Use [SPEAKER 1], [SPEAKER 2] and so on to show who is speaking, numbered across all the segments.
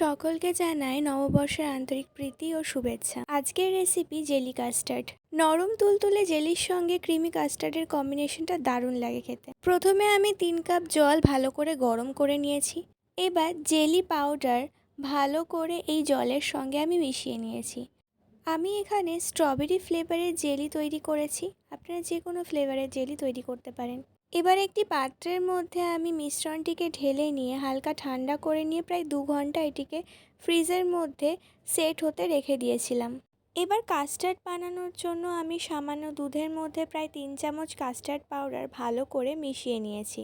[SPEAKER 1] সকলকে জানাই নববর্ষের আন্তরিক প্রীতি ও শুভেচ্ছা। আজকের রেসিপি জেলি কাস্টার্ড নরম তুলতুলে জেলির সঙ্গে ক্রিমি কাস্টার্ডের কম্বিনেশনটা দারুণ লাগে খেতে। প্রথমে আমি তিন কাপ জল ভালো করে গরম করে নিয়েছি। এবার জেলি পাউডার ভালো করে এই জলের সঙ্গে আমি মিশিয়ে নিয়েছি। আমি এখানে স্ট্রবেরি ফ্লেভারের জেলি তৈরি করেছি। আপনারা যে কোনো ফ্লেভারের জেলি তৈরি করতে পারেন। এবার একটি পাত্রের মধ্যে আমি মিশ্রণটিকে ঢেলে নিয়ে হালকা ঠান্ডা করে নিয়ে প্রায় দু ঘণ্টা এটিকে ফ্রিজের মধ্যে সেট হতে রেখে দিয়েছিলাম। এবার কাস্টার্ড বানানোর জন্য আমি সামান্য দুধের মধ্যে প্রায় তিন চামচ কাস্টার্ড পাউডার ভালো করে মিশিয়ে নিয়েছি।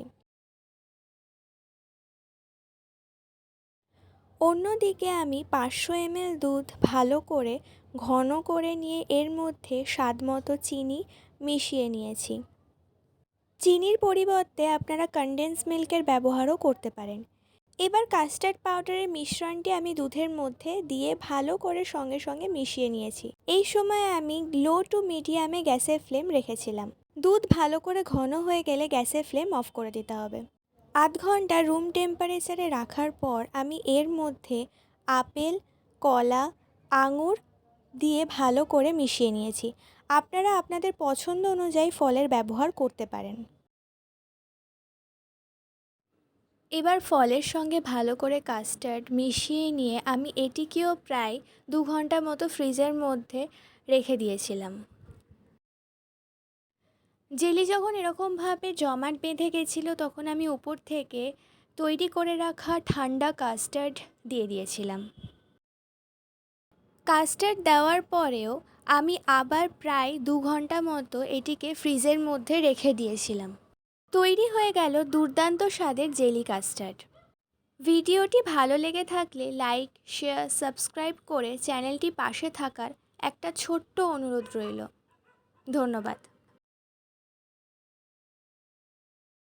[SPEAKER 1] অন্যদিকে আমি পাঁচশো এমএল দুধ ভালো করে ঘন করে নিয়ে এর মধ্যে স্বাদমতো চিনি মিশিয়ে নিয়েছি। চিনির পরিবর্তে আপনারা কনডেন্স মিল্কের ব্যবহারও করতে পারেন। এবার কাস্টার্ড পাউডারের মিশ্রণটি আমি দুধের মধ্যে দিয়ে ভালো করে সঙ্গে সঙ্গে মিশিয়ে নিয়েছি। এই সময় আমি লো টু মিডিয়ামে গ্যাসের ফ্লেম রেখেছিলাম। দুধ ভালো করে ঘন হয়ে গেলে গ্যাসের ফ্লেম অফ করে দিতে হবে। আধ ঘণ্টা রুম টেম্পারেচারে রাখার পর আমি এর মধ্যে আপেল, কলা, আঙুর দিয়ে ভালো করে মিশিয়ে নিয়েছি। আপনারা আপনাদের পছন্দ অনুযায়ী ফলের ব্যবহার করতে পারেন। এবার ফলের সঙ্গে ভালো করে কাস্টার্ড মিশিয়ে নিয়ে আমি এটিকেও প্রায় দু ঘণ্টা মতো ফ্রিজের মধ্যে রেখে দিয়েছিলাম। জেলি যখন এরকমভাবে জমাট বেঁধে গেছিল তখন আমি উপর থেকে তৈরি করে রাখা ঠান্ডা কাস্টার্ড দিয়ে দিয়েছিলাম। কাস্টার্ড দেওয়ার পরেও আমি আবার প্রায় দু ঘণ্টা মতো এটিকে ফ্রিজের মধ্যে রেখে দিয়েছিলাম। তৈরি হয়ে গেল দুর্দান্ত স্বাদের জেলি কাস্টার্ড। ভিডিওটি ভালো লেগে থাকলে লাইক, শেয়ার, সাবস্ক্রাইব করে চ্যানেলটি পাশে থাকার একটা ছোট্ট অনুরোধ রইল। ধন্যবাদ।